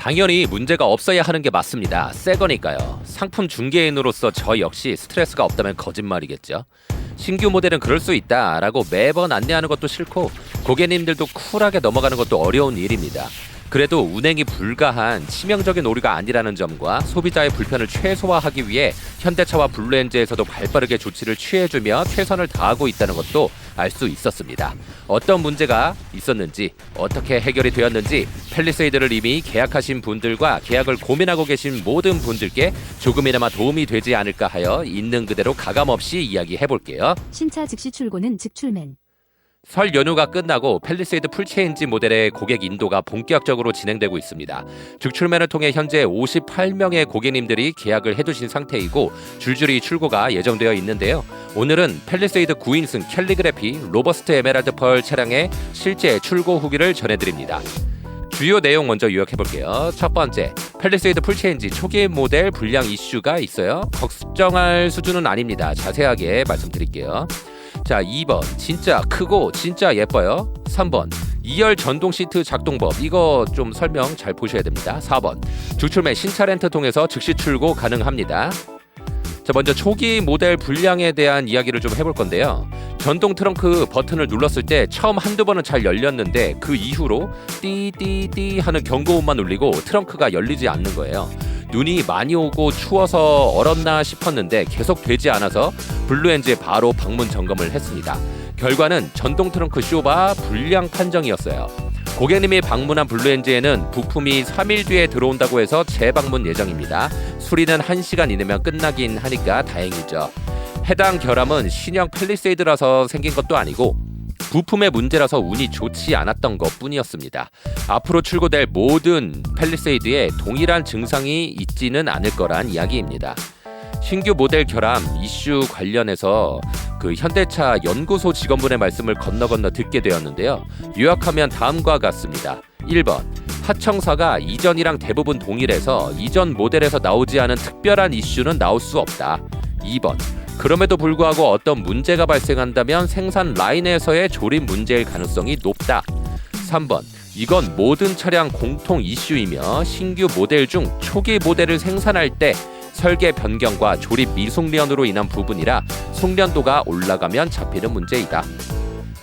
당연히 문제가 없어야 하는 게 맞습니다. 새 거니까요. 상품 중개인으로서 저 역시 스트레스가 없다면 거짓말이겠죠. 신규 모델은 그럴 수 있다라고 매번 안내하는 것도 싫고 고객님들도 쿨하게 넘어가는 것도 어려운 일입니다. 그래도 운행이 불가한 치명적인 오류가 아니라는 점과 소비자의 불편을 최소화하기 위해 현대차와 블루엔즈에서도 발빠르게 조치를 취해주며 최선을 다하고 있다는 것도 알 수 있었습니다. 어떤 문제가 있었는지 어떻게 해결이 되었는지 펠리세이드를 이미 계약하신 분들과 계약을 고민하고 계신 모든 분들께 조금이나마 도움이 되지 않을까 하여 있는 그대로 가감 없이 이야기해 볼게요. 신차 즉시 출고는 직출맨. 설 연휴가 끝나고 펠리세이드 풀체인지 모델의 고객 인도가 본격적으로 진행되고 있습니다. 즉출매를 통해 현재 58명의 고객님들이 계약을 해두신 상태이고 줄줄이 출고가 예정되어 있는데요. 오늘은 펠리세이드 9인승 캘리그래피 로버스트 에메랄드 펄 차량의 실제 출고 후기를 전해드립니다. 주요 내용 먼저 요약해 볼게요. 첫 번째, 펠리세이드 풀체인지 초기 모델 불량 이슈가 있어요. 걱정할 수준은 아닙니다. 자세하게 말씀드릴게요. 자, 2번. 진짜 크고 진짜 예뻐요. 3번. 2열 전동 시트 작동법. 이거 좀 설명 잘 보셔야 됩니다. 4번. 주출매 신차 렌트 통해서 즉시 출고 가능합니다. 자, 먼저 초기 모델 불량에 대한 이야기를 좀 해볼 건데요. 전동 트렁크 버튼을 눌렀을 때 처음 한두 번은 잘 열렸는데 그 이후로 띠띠띠 하는 경고음만 울리고 트렁크가 열리지 않는 거예요. 눈이 많이 오고 추워서 얼었나 싶었는데 계속 되지 않아서 블루엔즈에 바로 방문 점검을 했습니다. 결과는 전동 트렁크 쇼바 불량 판정이었어요. 고객님이 방문한 블루엔즈에는 부품이 3일 뒤에 들어온다고 해서 재방문 예정입니다. 수리는 1시간 이내면 끝나긴 하니까 다행이죠. 해당 결함은 신형 펠리세이드라서 생긴 것도 아니고 부품의 문제라서 운이 좋지 않았던 것 뿐이었습니다. 앞으로 출고될 모든 펠리세이드에 동일한 증상이 있지는 않을 거란 이야기입니다. 신규 모델 결함 이슈 관련해서 그 현대차 연구소 직원분의 말씀을 건너 건너 듣게 되었는데요. 요약하면 다음과 같습니다. 1번 하청사가 이전이랑 대부분 동일해서 이전 모델에서 나오지 않은 특별한 이슈는 나올 수 없다. 2번 그럼에도 불구하고 어떤 문제가 발생한다면 생산 라인에서의 조립 문제일 가능성이 높다. 3번 이건 모든 차량 공통 이슈이며 신규 모델 중 초기 모델을 생산할 때 설계 변경과 조립 미숙련으로 인한 부분이라 숙련도가 올라가면 잡히는 문제이다.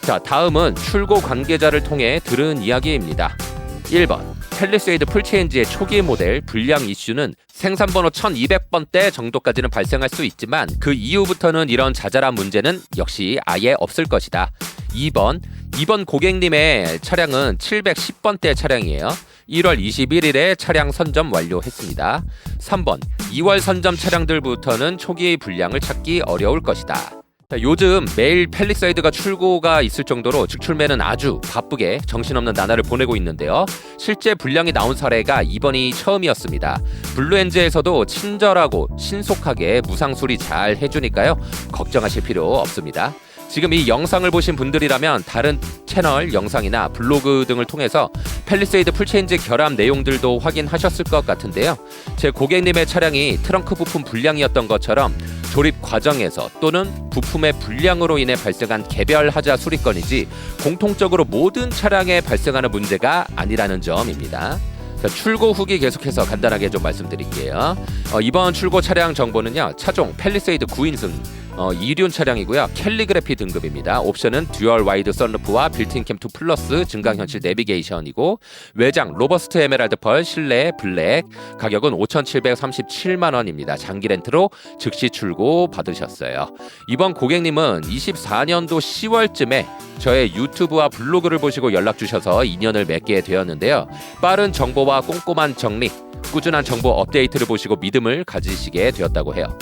자, 다음은 출고 관계자를 통해 들은 이야기입니다. 1번 펠리세이드 풀체인지의 초기 모델 불량 이슈는 생산 번호 1200번대 정도까지는 발생할 수 있지만 그 이후부터는 이런 자잘한 문제는 역시 아예 없을 것이다. 2번 이번 고객님의 차량은 710번대 차량이에요. 1월 21일에 차량 선점 완료했습니다. 3번 2월 선점 차량들부터는 초기 불량을 찾기 어려울 것이다. 자, 요즘 매일 펠리사이드가 출고가 있을 정도로 직출매는 아주 바쁘게 정신없는 나날을 보내고 있는데요. 실제 불량이 나온 사례가 이번이 처음이었습니다. 블루엔즈에서도 친절하고 신속하게 무상 수리 잘 해주니까요. 걱정하실 필요 없습니다. 지금 이 영상을 보신 분들이라면 다른 채널 영상이나 블로그 등을 통해서 펠리세이드 풀체인지 결함 내용들도 확인하셨을 것 같은데요. 제 고객님의 차량이 트렁크 부품 불량이었던 것처럼 조립 과정에서 또는 부품의 불량으로 인해 발생한 개별 하자 수리건이지 공통적으로 모든 차량에 발생하는 문제가 아니라는 점입니다. 자, 출고 후기 계속해서 간단하게 좀 말씀드릴게요. 어, 이번 출고 차량 정보는요. 차종 펠리세이드 9인승 어, 이륜 차량이고요. 캘리그래피 등급입니다. 옵션은 듀얼 와이드 썬루프와 빌트인 캠2 플러스 증강 현실 내비게이션이고 외장 로버스트 에메랄드 펄 실내 블랙 가격은 5,737만 원입니다. 장기 렌트로 즉시 출고 받으셨어요. 이번 고객님은 24년도 10월쯤에 저의 유튜브와 블로그를 보시고 연락 주셔서 인연을 맺게 되었는데요. 빠른 정보와 꼼꼼한 정리, 꾸준한 정보 업데이트를 보시고 믿음을 가지시게 되었다고 해요.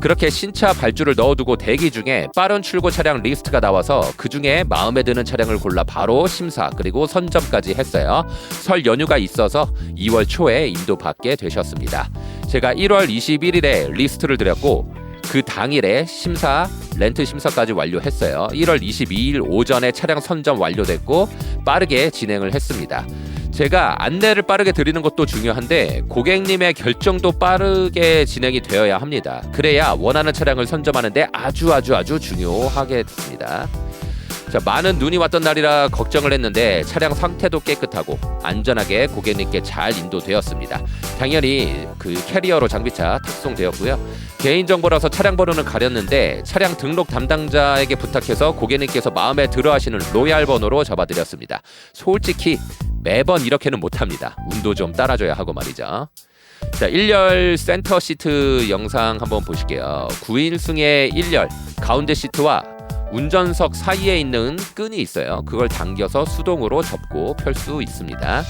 그렇게 신차 발주를 넣어두고 대기 중에 빠른 출고 차량 리스트가 나와서 그 중에 마음에 드는 차량을 골라 바로 심사 그리고 선점까지 했어요. 설 연휴가 있어서 2월 초에 인도 받게 되셨습니다. 제가 1월 21일에 리스트를 드렸고 그 당일에 심사 렌트 심사까지 완료했어요. 1월 22일 오전에 차량 선점 완료됐고 빠르게 진행을 했습니다. 제가 안내를 빠르게 드리는 것도 중요한데 고객님의 결정도 빠르게 진행이 되어야 합니다. 그래야 원하는 차량을 선점하는데 아주 아주 아주 중요하게 됐습니다. 자, 많은 눈이 왔던 날이라 걱정을 했는데 차량 상태도 깨끗하고 안전하게 고객님께 잘 인도되었습니다. 당연히 그 캐리어로 장비차 탑송되었고요. 개인정보라서 차량 번호는 가렸는데 차량 등록 담당자에게 부탁해서 고객님께서 마음에 들어 하시는 로얄 번호로 잡아드렸습니다. 솔직히 매번 이렇게는 못합니다. 운도 좀 따라줘야 하고 말이죠. 자, 1열 센터 시트 영상 한번 보실게요. 9인승의 1열 가운데 시트와 운전석 사이에 있는 끈이 있어요. 그걸 당겨서 수동으로 접고 펼 수 있습니다.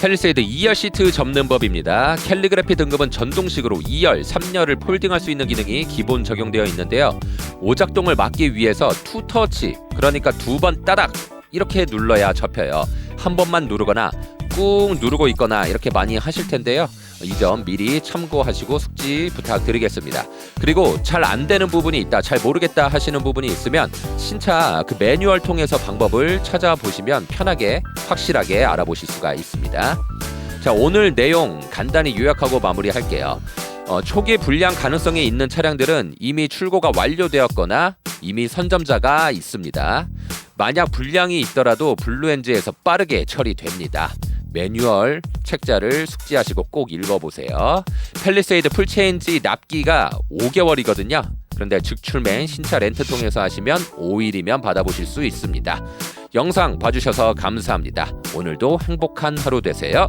펠리세이드 2열 시트 접는 법입니다. 캘리그래피 등급은 전동식으로 2열, 3열을 폴딩할 수 있는 기능이 기본 적용되어 있는데요. 오작동을 막기 위해서 투터치, 그러니까 두 번 따닥 이렇게 눌러야 접혀요. 한 번만 누르거나 꾹 누르고 있거나 이렇게 많이 하실 텐데요. 이 점 미리 참고하시고 숙지 부탁드리겠습니다. 그리고 잘 안 되는 부분이 있다, 잘 모르겠다 하시는 부분이 있으면 신차 그 매뉴얼 통해서 방법을 찾아보시면 편하게 확실하게 알아보실 수가 있습니다. 자, 오늘 내용 간단히 요약하고 마무리할게요. 어, 초기 불량 가능성이 있는 차량들은 이미 출고가 완료되었거나 이미 선점자가 있습니다. 만약 불량이 있더라도 블루엔즈에서 빠르게 처리됩니다. 매뉴얼 책자를 숙지하시고 꼭 읽어보세요. 펠리세이드 풀체인지 납기가 5개월이거든요. 그런데 즉출맨 신차 렌트 통해서 하시면 5일이면 받아보실 수 있습니다. 영상 봐주셔서 감사합니다. 오늘도 행복한 하루 되세요.